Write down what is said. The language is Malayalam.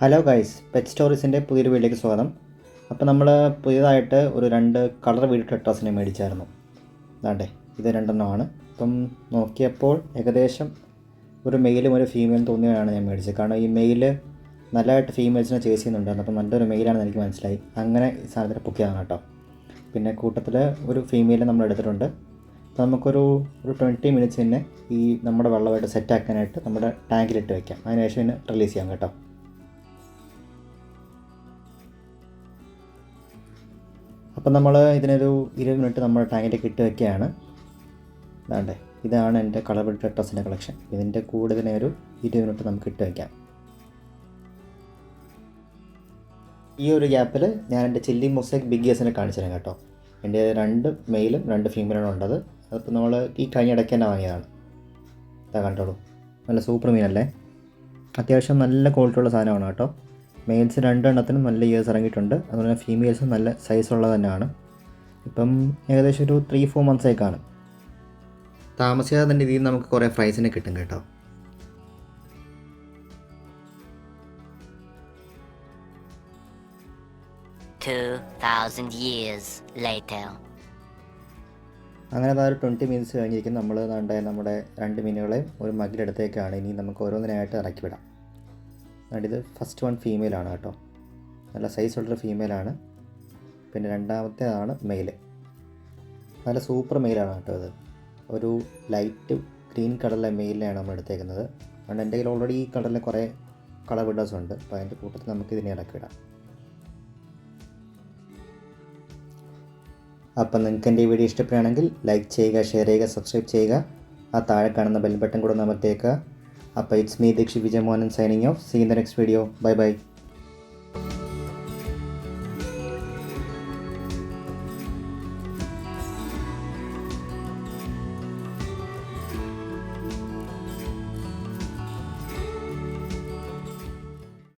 ഹലോ ഗൈസ് പെറ്റ് സ്റ്റോറീസിന്റെ പുതിയൊരു വീട്ടിലേക്ക് സ്വാഗതം. അപ്പോൾ നമ്മൾ പുതിയതായിട്ട് ഒരു രണ്ട് കളർ വീട് ടെട്രാസിനെ മേടിച്ചായിരുന്നു. അതാണ്ടേ ഇത് രണ്ടെണ്ണമാണ്. അപ്പം നോക്കിയപ്പോൾ ഏകദേശം ഒരു മെയിലും ഒരു ഫീമെയിലും തോന്നിയാണ് ഞാൻ മേടിച്ചത്. കാരണം ഈ മെയിൽ നല്ലതായിട്ട് ഫീമെയിൽസിനെ ചേസ് ചെയ്യുന്നുണ്ടായിരുന്നു. അപ്പം നല്ലൊരു മെയിലാണെന്ന് എനിക്ക് മനസ്സിലായി. അങ്ങനെ ഈ സാധനത്തിന് പൊക്കിയതാണ് കേട്ടോ. പിന്നെ കൂട്ടത്തിൽ ഒരു ഫീമെയിൽ നമ്മൾ എടുത്തിട്ടുണ്ട്. അപ്പോൾ നമുക്കൊരു ഒരു ട്വന്റി മിനിറ്റ്സ് തന്നെ ഈ നമ്മുടെ വെള്ളമായിട്ട് സെറ്റാക്കാനായിട്ട് നമ്മുടെ ടാങ്കിലിട്ട് വയ്ക്കാം അതിനുശേഷം പിന്നെ റിലീസ് ചെയ്യാം കേട്ടോ. അപ്പം നമ്മൾ ഇതിനൊരു ഇരുപത് മിനിറ്റ് നമ്മൾ ടാങ്കിലേക്ക് ഇട്ട് വെക്കുകയാണ്. ഇതാണ്ടേ ഇതാണ് എന്റെ കളർ ബിൽഡ് ഡ്രസ്സിന്റെ കളക്ഷൻ. ഇതിന്റെ കൂടെ ഇതിനെ ഒരു ഇരുപത് മിനിറ്റ് നമുക്ക് ഇട്ട് വയ്ക്കാം ഈ ഒരു ഗ്യാപ്പിൽ ഞാൻ എന്റെ ചില്ലി മൊസൈക്ക് ബിഗ് ഗേസിനെ കാണിച്ചു തരാം കേട്ടോ. എന്റെ രണ്ട് മെയിലും രണ്ട് ഫീമെയിലാണ് ഉള്ളത് അതിപ്പോൾ നമ്മൾ ഈ കഴിഞ്ഞ ഇടയ്ക്ക് തന്നെ വാങ്ങിയതാണ്. ഇതാ കണ്ടോളൂ. നല്ല സൂപ്പർ മീനല്ലേ? അത്യാവശ്യം നല്ല ക്വാളിറ്റി ഉള്ള സാധനമാണ് കേട്ടോ. മെയിൽസ് രണ്ടെണ്ണത്തിനും നല്ല ഇയേഴ്സ് ഇറങ്ങിയിട്ടുണ്ട്. അതുപോലെ തന്നെ ഫീമെയിൽസും നല്ല സൈസുള്ളത് തന്നെയാണ്. ഇപ്പം ഏകദേശം ഒരു ത്രീ ഫോർ മന്ത്സ് ആയി കാണും. താമസിയാതെ തന്നെ ഇതിൽ നമുക്ക് കുറേ ഫ്രൈസിനെ കിട്ടും കേട്ടോ. അങ്ങനെ അതായത് ട്വന്റി മിനിറ്റ്സ് കഴിഞ്ഞിരിക്കും നമ്മൾ ദാണ്ടെ നമ്മുടെ രണ്ട് മീനുകളെ ഒരു മകിലെടുത്തേക്കാണ് ഇനി നമുക്ക് ഓരോന്നിനായിട്ട് ഇറക്കി വിടാം. ഇത് ഫസ്റ്റ് വൺ ഫീമെയിലാണ് കേട്ടോ. നല്ല സൈസ് ഉള്ളൊരു ഫീമെയിലാണ് പിന്നെ രണ്ടാമത്തേതാണ് മെയിൽ നല്ല സൂപ്പർ മെയിലാണ് കേട്ടോ ഇത്. ഒരു ലൈറ്റ് ഗ്രീൻ കളറിലെ മെയിലിനെയാണ് നമ്മൾ എടുത്തേക്കുന്നത്. അതുകൊണ്ട് എന്റെ കയ്യിൽ ഓൾറെഡി ഈ കളറിൽ കുറേ കളർ വിൻഡോസ് ഉണ്ട്. അപ്പോൾ അതിന്റെ കൂട്ടത്തിൽ നമുക്ക് ഇതിനെ ഇടയ്ക്ക് വിടാം അപ്പം നിങ്ങൾക്ക് എന്റെ ഈ വീഡിയോ ഇഷ്ടപ്പെടുകയാണെങ്കിൽ ലൈക്ക് ചെയ്യുക ഷെയർ ചെയ്യുക സബ്സ്ക്രൈബ് ചെയ്യുക. ആ താഴെ കാണുന്ന ബെൽ ബട്ടൺ കൂടെ അമർത്തേക്കുക അപ്പോൾ it's me Dikshi Vijayamohan signing off see in the next video bye bye